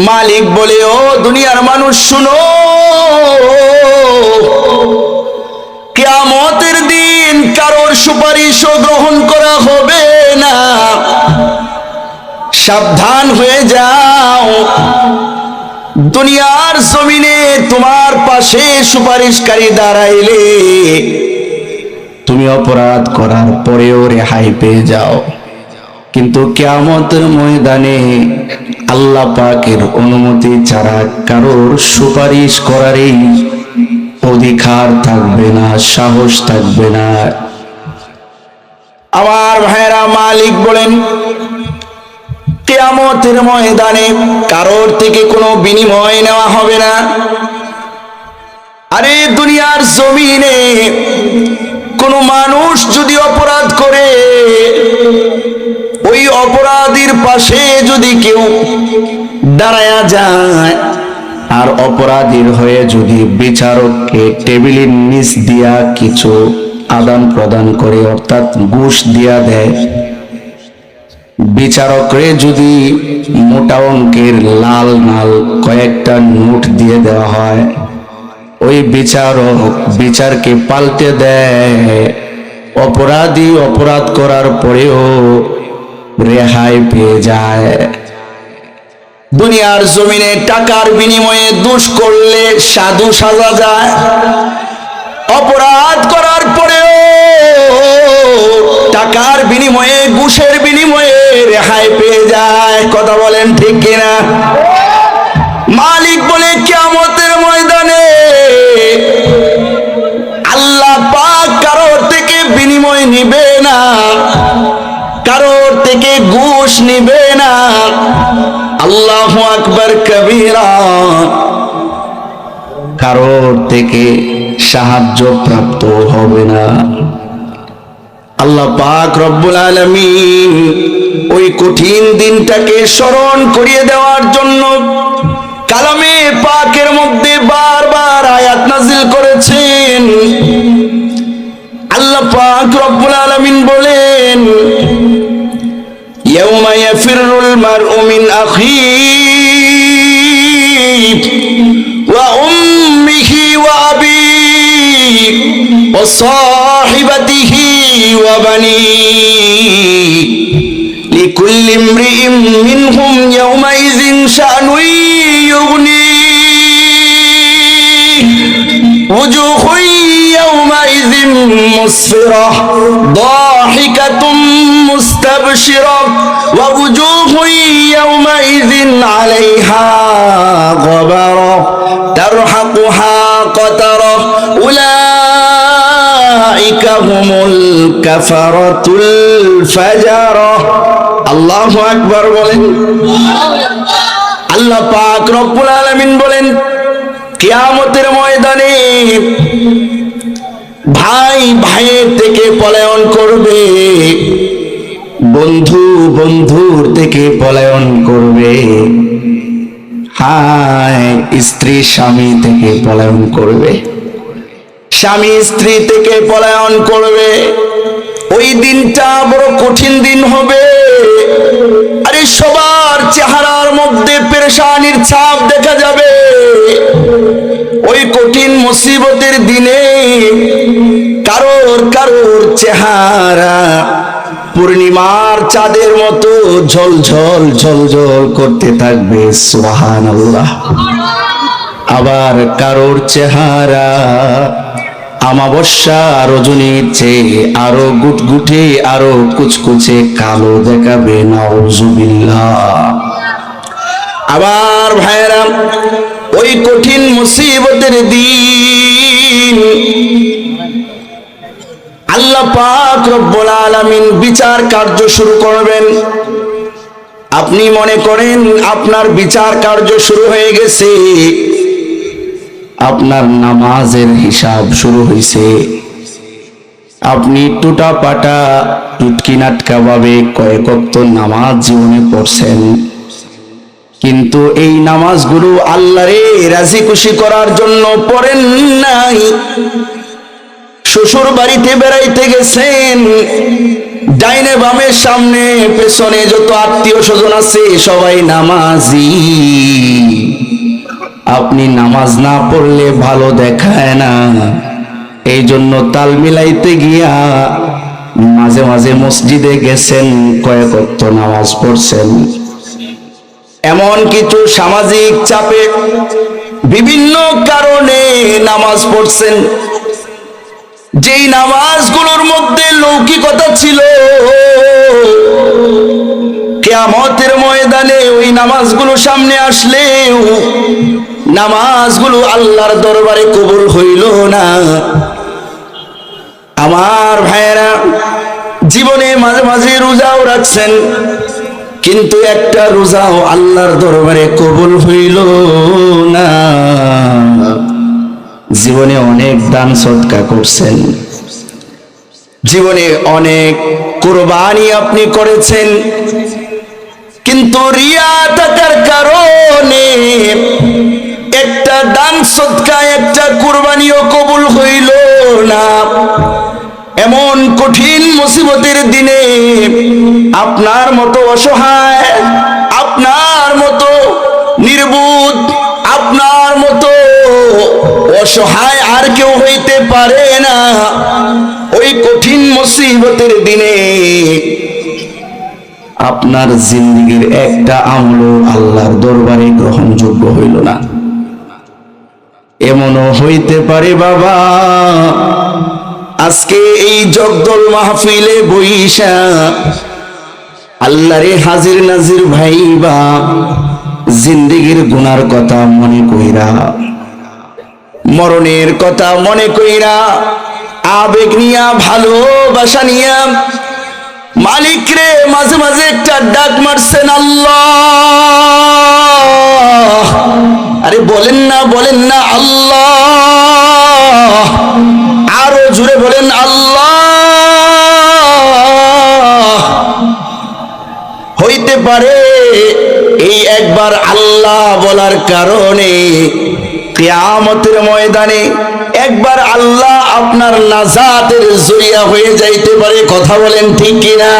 মালিক বলে, ও দুনিয়ার মানুষ, শুনো। কেয়ামতের দিন কারোর সুপারিশও গ্রহণ করা হবে না। সাবধান হয়ে যাও। দুনিয়ার জমিনে তোমার পাশে সুপারিশকারী দাঁড়াইলে তুমি অপরাধ করার পরেও রেহাই পেয়ে যাও। কিন্তু কেয়ামতের ময়দানে আল্লাহ পাকের অনুমতি ছাড়া কারোর সুপারিশ করারই অধিকার থাকবে না, সাহস থাকবে না। আমার ভাইরা মালিক বলেন, কেয়ামতের ময়দানে কারোর থেকে কোনো বিনিময় নেওয়া হবে না। আরে, দুনিয়ার জমিনে কোনো মানুষ যদি অপরাধ করে ওই অপরাধীর পাশে যদি কেউ দাঁড়ায়া যায়, আর অপরাধীর হয়ে যদি বিচারককে টেবিলের নিচ দিয়া কিছু আদান প্রদান করে, অর্থাৎ ঘুষ দিয়া দেয়, বিচারকরে যদি মোটা অঙ্কের লাল নাল কয়েকটা নোট দিয়ে দেওয়া হয়, ওই বিচারক বিচারকে পাল্টে দেয়। অপরাধী অপরাধ করার পরেও রেহাই পেয়ে যায়। দুনিয়ার জমিনে টাকার বিনিময়ে দুষ করলে সাধু সাজা যায়। অপরাধ করার পরেও টাকার বিনিময়ে, ঘুষের বিনিময়ে রেহাই পেয়ে যায়। কথা বলেন ঠিক কিনা? মালিক বলে কিয়ামতের ঘুষ নিবে না। আল্লাহ আকবর কবিরা। কারোর থেকে সাহায্য প্রাপ্ত হবে না। আল্লাহ পাক রব্বুল ওই কঠিন দিনটাকে স্মরণ করিয়ে দেওয়ার জন্য কালামে পাকের মধ্যে বারবার আয়াত নাজিল করেছেন। আল্লাহ পাক রব্বুল আলামিন বলেন يفر المرء من أخيه وأمه وأبيه وصاحبته وبنيه لكل امرئ منهم يومئذ شأن يغنيه وجوه مسفرة ضاحكة مستبشرة ووجوه يومئذ عليها غبرة ترحقها قترة أولئك هم الكفرة الفجرة الله أكبر বলেন আল্লাহ পাক রব্বুল আলামিন বলেন কিয়ামতের ময়দানে ভাই ভাইয়ের থেকে পলায়ন করবে। বন্ধু বন্ধুর থেকে পলায়ন করবে। হায় স্ত্রী স্বামী থেকে পলায়ন করবে। স্বামী স্ত্রী থেকে পলায়ন করবে। ওই দিনটা বড় কঠিন দিন হবে। আরে সবার চেহারার মধ্যে পেরেশানির ছাপ দেখা যাবে। ওই কঠিন মুসিবতের দিনে কারোর কারোর চেহারা। পূর্ণিমার চাঁদের মতো ঝলঝল ঝলঝল করতে থাকবে সুবাহান আল্লাহ আবার কারোর চেহারা আমাবস্যা রজনীর চেয়ে আরও গুটগুটে, আরও কুচকুচে কালো দেখাবে, নাউজুবিল্লাহ। আবার ভাইরা ওই কঠিন মুসিবতের দিন আল্লাহ পাক রব্বুল আলামিন বিচার কার্য শুরু করবেন। আপনি মনে করেন আপনার বিচার কার্য শুরু হয়ে গেছে। আপনার নামাজের হিসাব শুরু হয়েছে আপনি টুটা পাটা টুটকি নাটকা ভাবে কয়েক নামাজ জীবনে পড়ছেন। কিন্তু এই নামাজগুলো আল্লাহরে রাজি খুশি করার জন্য পড়েন নাই। শ্বশুর বাড়িতে বেড়াইতে গেছেন। ডাইনে বামের সামনে পেছনে যত আত্মীয় স্বজন আছে, সবাই নামাজি। আপনি নামাজ না পড়লে ভালো দেখায় না। এই জন্য তাল মিলাইতে গিয়া মাঝে মাঝে মসজিদে গেছেন, কয়েক অক্ত নামাজ পড়ছেন। এমন কিছু সামাজিক চাপে বিভিন্ন কারণে নামাজ পড়ছেন। যেই নামাজগুলোর মধ্যে লৌকিকতা ছিল, কেয়ামতের ময়দানে ওই নামাজগুলো সামনে আসলেও নামাজগুলো আল্লাহর দরবারে কবুল হইল না। আমার ভাইয়েরা, জীবনে মাঝে মাঝে রোজাও রাখছেন কিন্তু একটা রোজাও আল্লাহর দরবারে কবুল হইল না। জীবনে অনেক দান সৎকা করছেন। জীবনে অনেক কোরবানি আপনি করেছেন। কিন্তু রিয়া থাকার কারণে একটা দান সৎকা একটা কোরবানিও কবুল হইল না। এমন কঠিন মুসিবতের দিনে আপনার মতো অসহায়, আপনার মতো অসহায় আর কেউ হইতে পারে না। ওই কঠিন মুসিবতের দিনে আপনার জিন্দগির একটা আমল আল্লাহর দরবারে গ্রহণযোগ্য হইল না। এমনও হইতে পারে বাবা, আজকে এই জগদল মাহফিলে বইসা আল্লাহরে হাজির নাজির ভাইবা, জিন্দিগির গুনার কথা মনে কইরা মরণের কথা মনে কইরা আবেগ নিয়া, ভালোবাসা নিয়া মালিক রে, মাঝে মাঝে একটা ডাক মারছেন আল্লাহ। আরে বলেন না বলেন না, আল্লাহ। আরও জুড়ে বলেন, আল্লাহ। হইতে পারে এই একবার আল্লাহ বলার কারণে কিয়ামতের ময়দানে একবার আল্লাহ আপনার নাজাতের জরিয়া হয়ে যাইতে পারে কথা বলেন ঠিক কিনা?